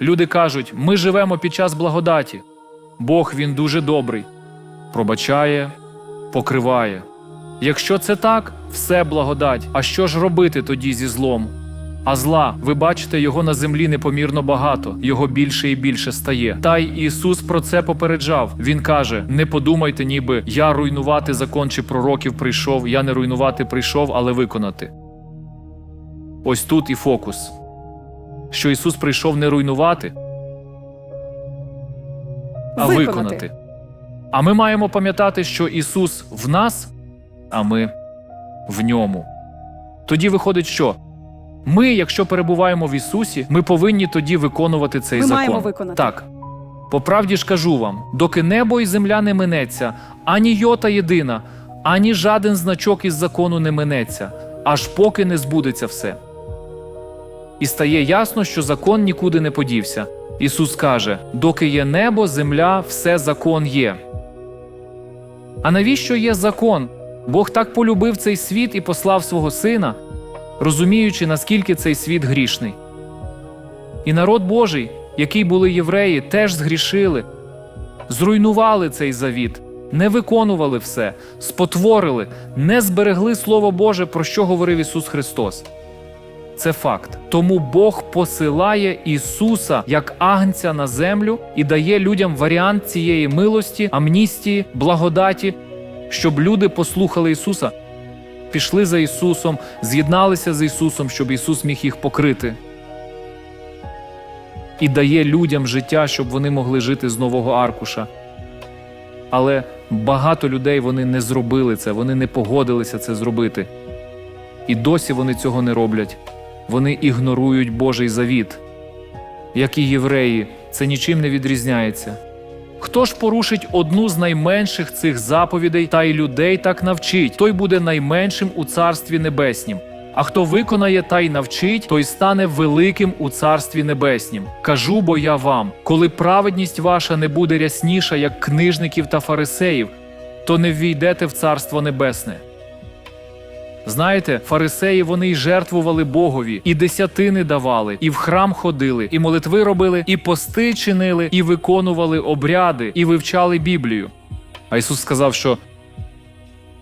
Люди кажуть, ми живемо під час благодаті. Бог він дуже добрий, пробачає, покриває. Якщо це так, все благодать. А що ж робити тоді зі злом? А зла, ви бачите, його на землі непомірно багато, його більше і більше стає. Та й Ісус про це попереджав. Він каже: не подумайте, ніби я руйнувати закон чи пророків прийшов, я не руйнувати прийшов, але виконати. Ось тут і фокус. Що Ісус прийшов не руйнувати, а Виконати. виконати. А ми маємо пам'ятати, що Ісус в нас, а ми в ньому. Тоді виходить, що ми, якщо перебуваємо в Ісусі, ми повинні тоді виконувати цей Ми закон. маємо виконати. Так. По правді ж кажу вам: доки небо і земля не минеться, ані йота єдина, ані жаден значок із закону не минеться, аж поки не збудеться все. І стає ясно, що закон нікуди не подівся. Ісус каже: доки є небо, земля, все закон є. А навіщо є закон? Бог так полюбив цей світ і послав свого сина, розуміючи, наскільки цей світ грішний. І народ Божий, який були євреї, теж згрішили, зруйнували цей завіт, не виконували все, спотворили, не зберегли Слово Боже, про що говорив Ісус Христос. Це факт. Тому Бог посилає Ісуса як агнця на землю і дає людям варіант цієї милості, амністії, благодаті, щоб люди послухали Ісуса, пішли за Ісусом, з'єдналися з Ісусом, щоб Ісус міг їх покрити. І дає людям життя, щоб вони могли жити з нового аркуша. Але багато людей вони не зробили це, вони не погодилися це зробити. І досі вони цього не роблять. Вони ігнорують Божий завіт. Як і євреї, це нічим не відрізняється. Хто ж порушить одну з найменших цих заповідей та й людей так навчить, той буде найменшим у царстві небеснім. А хто виконає та й навчить, той стане великим у царстві небеснім. Кажу бо я вам, коли праведність ваша не буде рясніша, як книжників та фарисеїв, то не ввійдете в царство небесне. Знаєте, фарисеї вони й жертвували Богові, і десятини давали, і в храм ходили, і молитви робили, і пости чинили, і виконували обряди, і вивчали Біблію. А Ісус сказав, що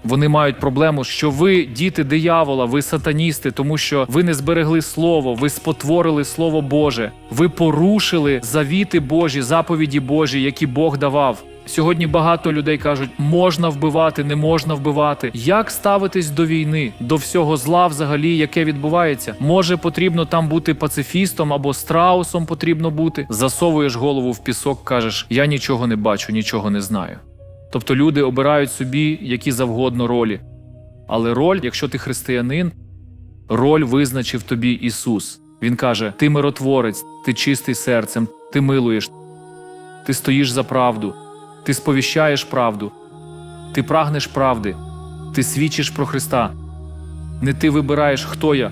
вони мають проблему, що ви діти диявола, ви сатаністи, тому що ви не зберегли слово, ви спотворили слово Боже, ви порушили завіти Божі, заповіді Божі, які Бог давав. Сьогодні багато людей кажуть, можна вбивати, не можна вбивати. Як ставитись до війни, до всього зла, взагалі, яке відбувається? Може, потрібно там бути пацифістом або страусом потрібно бути. Засовуєш голову в пісок, кажеш, я нічого не бачу, нічого не знаю. Тобто люди обирають собі які завгодно ролі. Але роль, якщо ти християнин, роль визначив тобі Ісус. Він каже: Ти миротворець, ти чистий серцем, ти милуєш, ти стоїш за правду, ти сповіщаєш правду, ти прагнеш правди, ти свідчиш про Христа. Не ти вибираєш, хто я.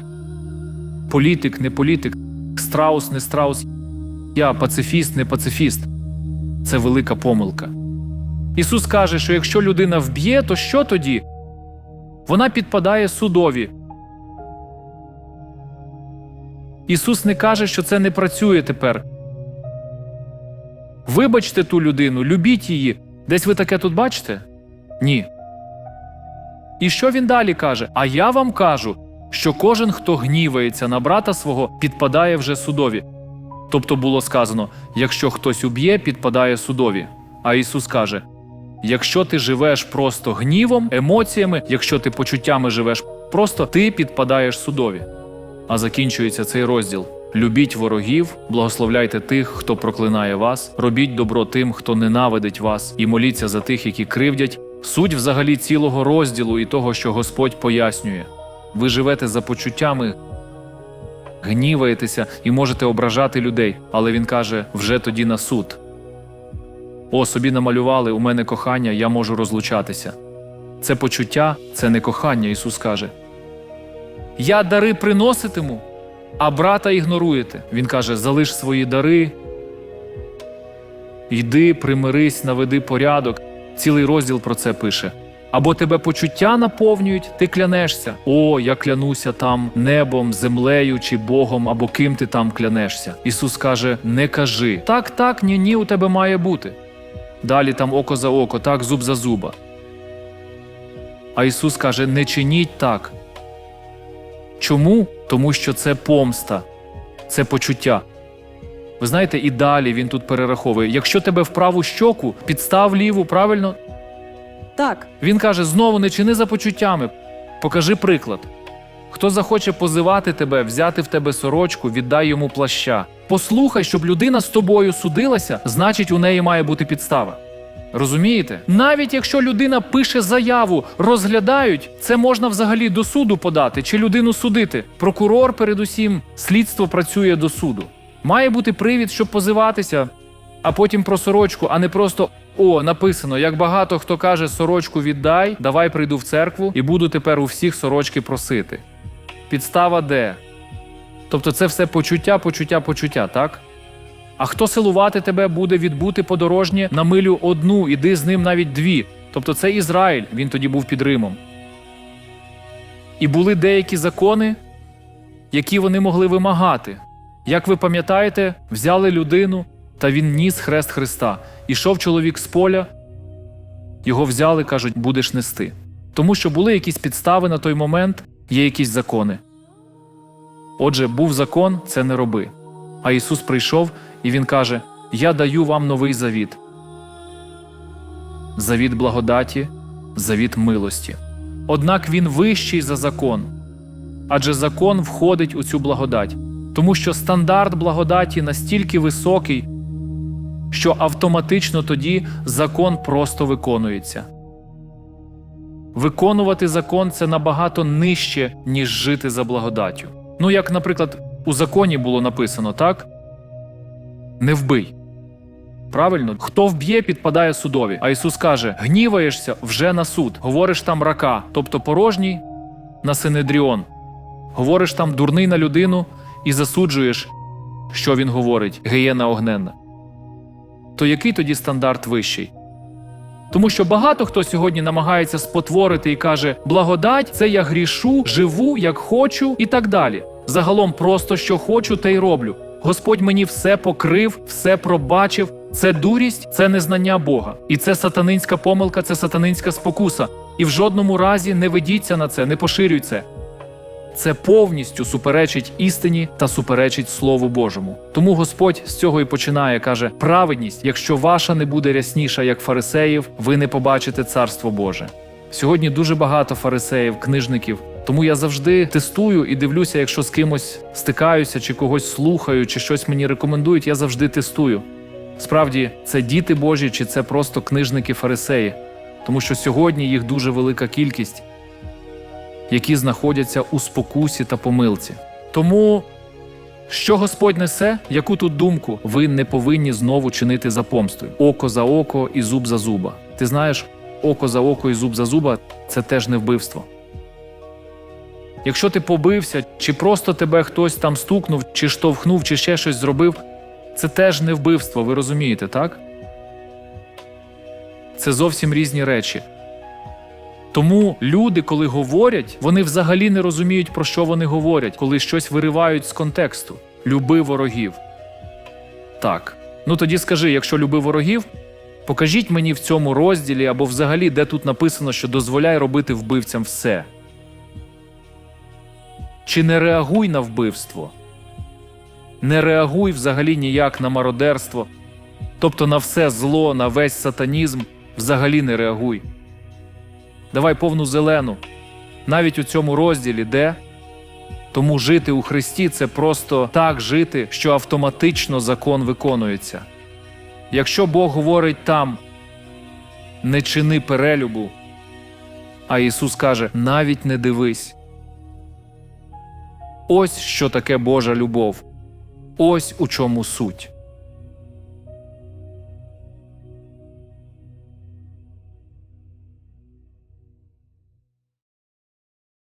Політик, не політик, страус, не страус. Я пацифіст, не пацифіст. Це велика помилка. Ісус каже, що якщо людина вб'є, то що тоді? Вона підпадає судові. Ісус не каже, що це не працює тепер. Вибачте ту людину, любіть її. Десь ви таке тут бачите? Ні. І що він далі каже? А я вам кажу, що кожен, хто гнівається на брата свого, підпадає вже судові. Тобто було сказано: якщо хтось уб'є, підпадає судові. А Ісус каже: якщо ти живеш просто гнівом, емоціями, якщо ти почуттями живеш просто, ти підпадаєш судові. А закінчується цей розділ. Любіть ворогів, благословляйте тих, хто проклинає вас, робіть добро тим, хто ненавидить вас, і моліться за тих, які кривдять. Суть взагалі цілого розділу і того, що Господь пояснює. Ви живете за почуттями, гніваєтеся і можете ображати людей, але він каже вже тоді на суд. О, собі намалювали, у мене кохання, я можу розлучатися. Це почуття, це не кохання, Ісус каже. Я дари приноситиму, а брата ігноруєте. Він каже: залиш свої дари, йди, примирись, наведи порядок. Цілий розділ про це пише. Або тебе почуття наповнюють, ти клянешся. О, я клянуся там небом, землею чи Богом, або ким ти там клянешся. Ісус каже: не кажи. Так, так, ні, ні, у тебе має бути. Далі там око за око, так, зуб за зуба. А Ісус каже: не чиніть так. Чому? Тому що це помста, це почуття. Ви знаєте, і далі він тут перераховує: якщо тебе в праву щоку, підстав ліву, правильно? Так, Він каже: знову не чини за почуттями, покажи приклад. Хто захоче позивати тебе, взяти в тебе сорочку, віддай йому плаща. Послухай, щоб людина з тобою судилася, значить, у неї має бути підстава. Розумієте? Навіть якщо людина пише заяву, розглядають, це можна взагалі до суду подати чи людину судити. Прокурор, передусім, слідство працює до суду. Має бути привід, щоб позиватися, а потім про сорочку, а не просто о, написано, як багато хто каже, сорочку віддай, давай прийду в церкву і буду тепер у всіх сорочки просити. Підстава де? Тобто це все почуття, почуття, почуття, так? А хто силувати тебе буде відбути подорожнє на милю одну, іди з ним навіть дві. Тобто це Ізраїль, він тоді був під Римом. І були деякі закони, які вони могли вимагати. Як ви пам'ятаєте, взяли людину, та він ніс хрест Христа. Ішов чоловік з поля, його взяли, кажуть, будеш нести. Тому що були якісь підстави на той момент, є якісь закони. Отже, був закон, це не роби. А Ісус прийшов і Він каже: Я даю вам новий завіт. Завіт благодаті, завіт милості. Однак він вищий за закон. Адже закон входить у цю благодать, тому що стандарт благодаті настільки високий, що автоматично тоді закон просто виконується. Виконувати закон це набагато нижче, ніж жити за благодаттю. Ну, як, наприклад, у законі було написано, так? Не вбий. Правильно, хто вб'є, підпадає судові. А Ісус каже: гніваєшся вже на суд. Говориш там рака, тобто порожній на синедріон. Говориш там дурний на людину і засуджуєш, що він говорить, гієна огненна. То який тоді стандарт вищий? Тому що багато хто сьогодні намагається спотворити і каже: благодать це я грішу, живу як хочу і так далі. Загалом просто що хочу, те й роблю. Господь мені все покрив, все пробачив. Це дурість, це незнання Бога. І це сатанинська помилка, це сатанинська спокуса. І в жодному разі не ведіться на це, не поширюй це. Це повністю суперечить істині та суперечить Слову Божому. Тому Господь з цього і починає, каже: праведність, якщо ваша не буде рясніша, як фарисеїв, ви не побачите царство Боже. Сьогодні дуже багато фарисеїв, книжників. Тому я завжди тестую і дивлюся, якщо з кимось стикаюся, чи когось слухаю, чи щось мені рекомендують, я завжди тестую. Справді, це діти Божі, чи це просто книжники фарисеї, тому що сьогодні їх дуже велика кількість які знаходяться у спокусі та помилці. Тому, що Господь несе, яку тут думку, ви не повинні знову чинити за помстою око за око і зуб за зуба. Ти знаєш, око за око і зуб за зуба це теж не вбивство. Якщо ти побився, чи просто тебе хтось там стукнув, чи штовхнув, чи ще щось зробив, це теж не вбивство, ви розумієте, так? Це зовсім різні речі. Тому люди, коли говорять, вони взагалі не розуміють, про що вони говорять, коли щось виривають з контексту. Люби ворогів. Так. Ну тоді скажи, якщо люби ворогів, покажіть мені в цьому розділі або взагалі, де тут написано, що дозволяй робити вбивцям все. Чи не реагуй на вбивство? Не реагуй взагалі ніяк на мародерство, тобто на все зло, на весь сатанізм, взагалі не реагуй. Давай повну зелену. Навіть у цьому розділі, де тому жити у Христі це просто так жити, що автоматично закон виконується. Якщо Бог говорить там не чини перелюбу, а Ісус каже навіть не дивись. Ось що таке Божа любов. Ось у чому суть.